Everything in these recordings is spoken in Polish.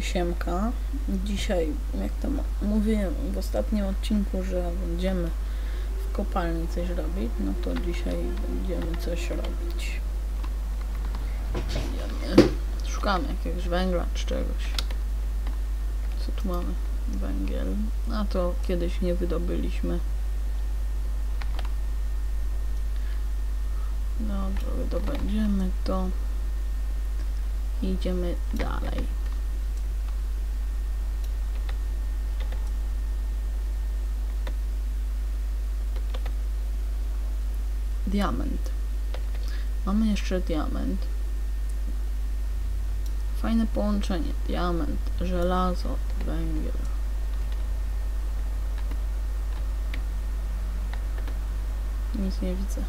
Siemka. Dzisiaj, jak to m- mówiłem w ostatnim odcinku, że będziemy w kopalni coś robić, no to dzisiaj będziemy coś robić. Szukamy jakiegoś węgla czy czegoś. Co tu mamy? Węgiel. A to kiedyś nie wydobyliśmy. Dobrze, wydobędziemy to. Idziemy dalej. Diament. Mamy jeszcze diament. Fajne połączenie. Diament, żelazo, węgiel. Nic nie widzę.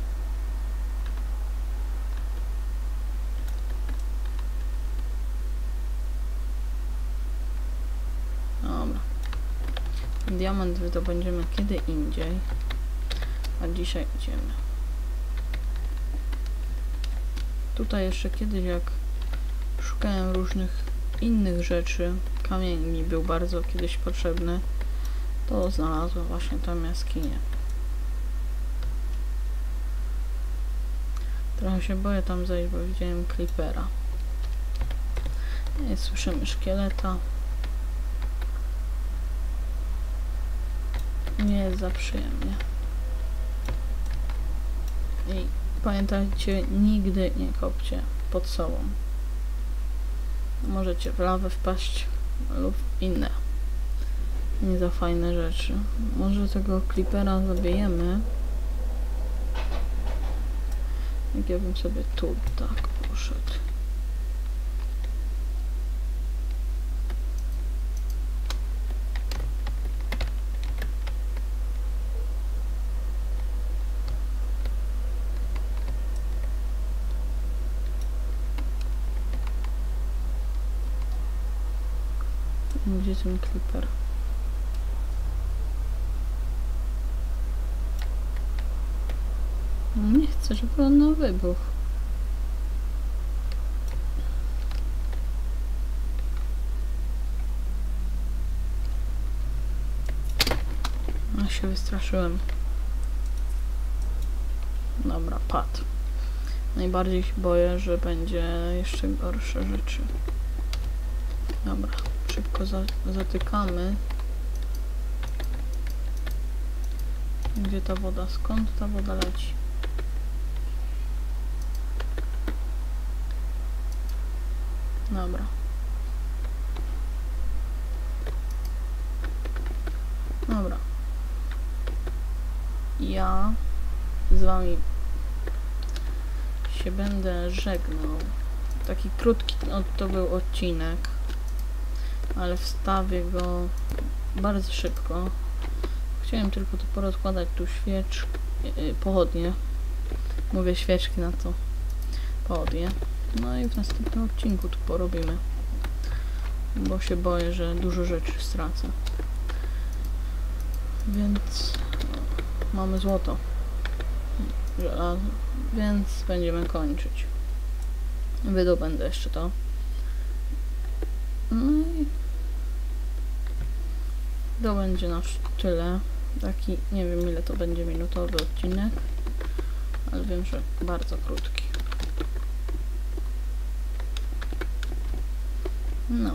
Dobra. Diament wydobędziemy kiedy indziej. A dzisiaj idziemy. Tutaj jeszcze kiedyś jak szukałem różnych innych rzeczy, kamień mi był bardzo kiedyś potrzebny, to znalazłem właśnie tam jaskinię. Trochę się boję tam zejść, bo widziałem creepera. Nie słyszymy szkieleta. Nie jest za przyjemnie. I pamiętajcie, nigdy nie kopcie pod sobą. Możecie w lawę wpaść lub inne nie za fajne rzeczy. Może tego creepera zabijemy. Jak ja bym sobie tu tak poszedł. Gdzie ten? No Nie chcę, żeby on na wybuch. A się wystraszyłem. Dobra, padł. Najbardziej się boję, że będzie jeszcze gorsze rzeczy. Dobra, szybko za zatykamy. Gdzie ta woda? Skąd ta woda leci? Dobra. Dobra. Ja z wami się będę żegnał. Taki krótki no, to był odcinek, ale wstawię go bardzo szybko. Chciałem tylko tu porozkładać tu świecz, yy, pochodnie. Mówię świeczki na to. Pochodnie. No i w następnym odcinku tu porobimy. Bo się boję, że dużo rzeczy stracę. Więc mamy złoto. Żelazo. Więc będziemy kończyć. Wydobędę jeszcze to. No i to będzie nasz tyle. Taki, nie wiem ile to będzie minutowy odcinek, ale wiem, że bardzo krótki. No.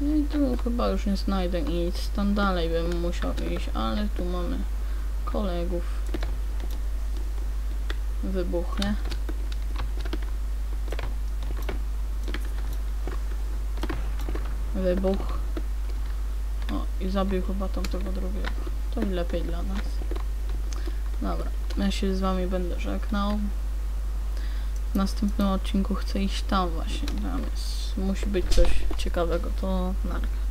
No i tu chyba już nie znajdę nic. Tam dalej bym musiał iść, ale tu mamy kolegów. Wybuchnie. Wybuch. O, i zabił chyba tamtego drugiego. To i lepiej dla nas. Dobra, ja się z wami będę żegnał. W następnym odcinku chcę iść tam właśnie. Tam jest, musi być coś ciekawego. To narka.